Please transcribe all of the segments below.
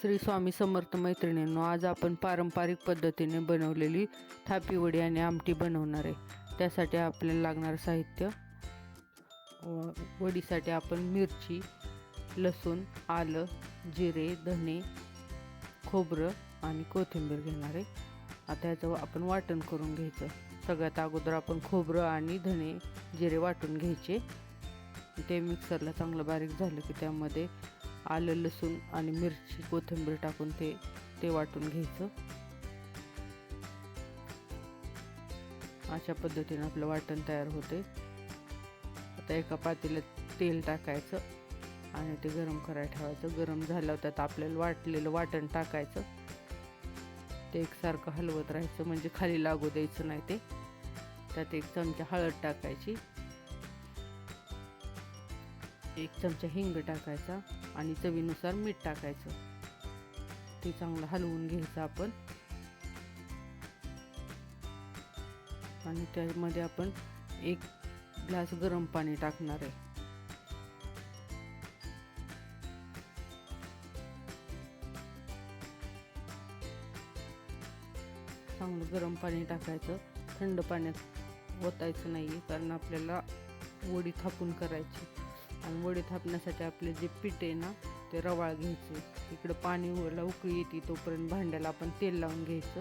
श्री स्वामी समर्थ मैत्रिणींनो आज आपण पारंपरिक पद्धतीने बनवलेली थापी वडी आणि आमटी बनवणार आहे. त्यासाठी आपल्याला लागणारं साहित्य वडीसाठी आपण मिरची लसूण आलं जिरे धने खोबरं आणि कोथिंबीर घेणार आहे. आता याचं आपण वाटण करून घ्यायचं. सगळ्यात अगोदर आपण खोबरं आणि धने जिरे वाटून घ्यायचे. ते मिक्सरला चांगलं बारीक झालं की त्यामध्ये आलं लसूण आणि मिरची कोथिंबीर टाकून ते ते वाटून घ्यायचं. अशा पद्धतीने आपलं वाटण तयार होते आता एका पातेल्यात तेल टाकायचं आणि ते गरम करायला ठेवायचं. गरम झाल्यावर त्यात आपल्याला वाटलेलं वाटण टाकायचं. ते एकसारखं हलवत राहायचं म्हणजे खाली लागू द्यायचं नाही ते. त्यात एक चमचा हळद टाकायची. एक चमचा हिंग टाकायचा आणि चवीनुसार मीठ टाकायचं. ते चांगलं हलवून घ्यायचं आपण. आणि त्यामध्ये आपण एक ग्लास गरम पाणी टाकणार आहे. चांगलं गरम पाणी टाकायचं. थंड पाण्यात ओतायचं नाही कारण आपल्याला वडी थापून करायची. आणि वडी थापण्यासाठी आपले जे पीठ आहे ना ते रवाळ घ्यायचे. इकडं पाणी वरला उकळी येते तोपर्यंत भांड्याला आपण तेल लावून घ्यायचं.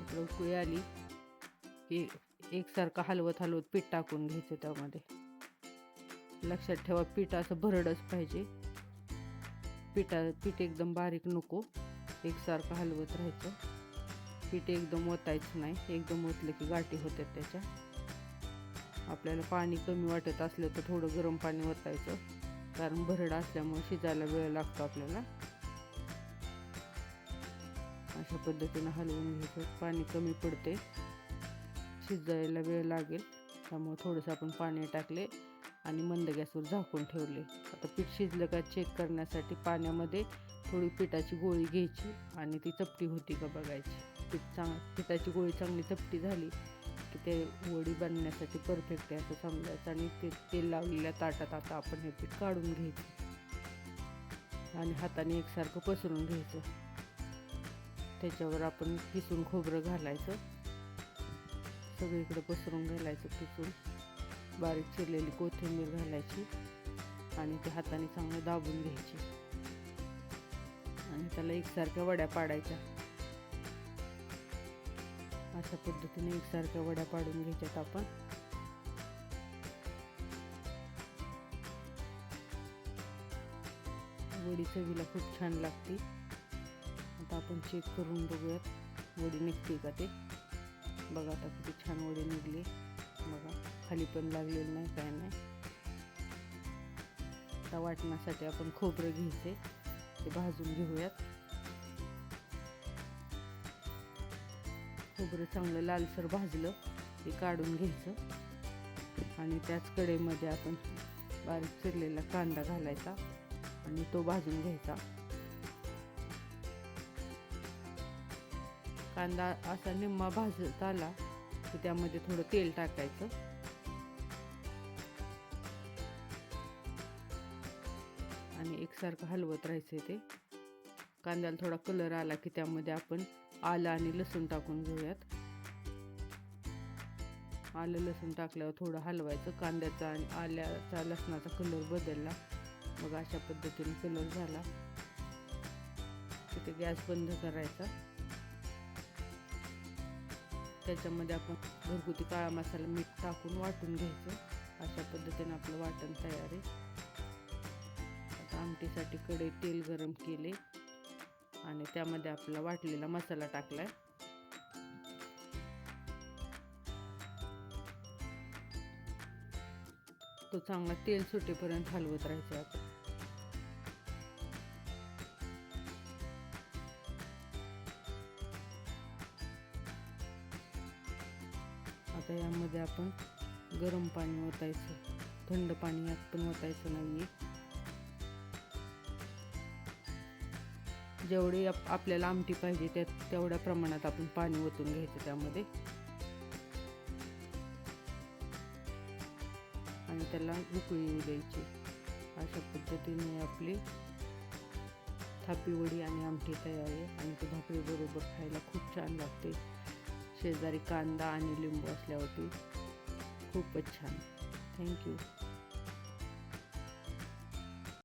इकडं उकळी आली की एकसारखं हलवत हलवत पीठ टाकून घ्यायचं त्यामध्ये. लक्षात ठेवा पीठ असं भरडच पाहिजे. पिठा पीठ एकदम बारीक नको. एकसारखं हलवत राहायचं. पीठ एकदम ओतायचं नाही. एकदम ओतलं की गाठी होतात त्याच्या. आपल्याला पाणी कमी वाटत असलं तर थोडं गरम पाणी ओतायचं कारण भरड असल्यामुळे शिजायला वेळ लागतो आपल्याला. अशा पद्धतीनं हलवून घ्यायचं पाणी कमी पडते. शिजायला वेळ लागेल. त्यामुळे थोडंसं आपण पाणी टाकले आणि मंद गॅसवर झाकून ठेवले. आता पीठ शिजलं का चेक करण्यासाठी पाण्यामध्ये थोडी पिठाची गोळी घ्यायची आणि ती चपटी होती का बघायची. पीठ चांग पिठाची गोळी चांगली चपटी झाली की ते वडी बनण्यासाठी परफेक्ट आहे असं समजायचं आणि ते तेल लावलेल्या ताटात आता आपण हे पीठ काढून घ्यायचं. आणि हाताने एकसारखं पसरून घ्यायचं. त्याच्यावर आपण किसून खोबरं घालायचं. सगळीकडे पसरून घालायचं किसून. बारीक चिरलेली कोथिंबीर घालायची. आणि ते हाताने चांगलं दाबून घ्यायची. आणि त्याला एकसारख्या वड्या पाडायच्या. अशा पद्धतीने एकसारख्या वड्या पाडून घ्यायच्यात आपण. वडी चवीला खूप छान लागते. आता आपण चेक करून बघूयात. वडी निघते का ते? बघा आता किती छान वडी निघली. बघा खाली पण लागलेलं नाही काय नाही. आता वाटण्यासाठी आपण खोबरं घ्यायचे. ते भाजून घेऊयात. खोबरं चांगलं लालसर भाजलं ते काढून घ्यायचं. आणि त्याच कढईमध्ये आपण बारीक चिरलेला कांदा घालायचा आणि तो भाजून घ्यायचा. कांदा असा निम्मा भाजत आला की त्यामध्ये थोडं तेल टाकायचं. आणि एकसारखं हलवत राहायचं ते. कांद्याला थोडा कलर आला की त्यामध्ये आपण आलं आणि लसूण टाकून घेऊयात. आलं लसूण टाकल्यावर थोडं हलवायचं. कांद्याचा आणि आल्याचा लसणाचा कलर बदलला. मग अशा पद्धतीने कलर झाला. तिथे गॅस बंद करायचा. त्याच्यामध्ये आपण घरगुती काळा मसाला मीठ टाकून वाटून घ्यायचं. अशा पद्धतीने आपलं वाटण तयार आहे. आता आमटीसाठी कडे तेल गरम केले. आणि त्यामध्ये आपला वाटलेला मसाला टाकलाय. तो चांगला तेल सुटेपर्यंत हलवत राहायचा आपण आता यामध्ये आपण गरम पाणी ओतायचं. थंड पाणी यात पण ओतायचं नाही जेवढी आप आपल्याला आमटी पाहिजे त्या तेवढ्या प्रमाणात आपण पाणी ओतून घ्यायचं त्यामध्ये. आणि त्याला उकळी येऊ द्यायची. अशा पद्धतीने आपली थापी वडी आणि आमटी तयार आहे. आणि ती भाकरीबरोबर खायला खूप छान लागते. शेजारी कांदा आणि लिंबू असल्यावरती खूपच छान. थँक्यू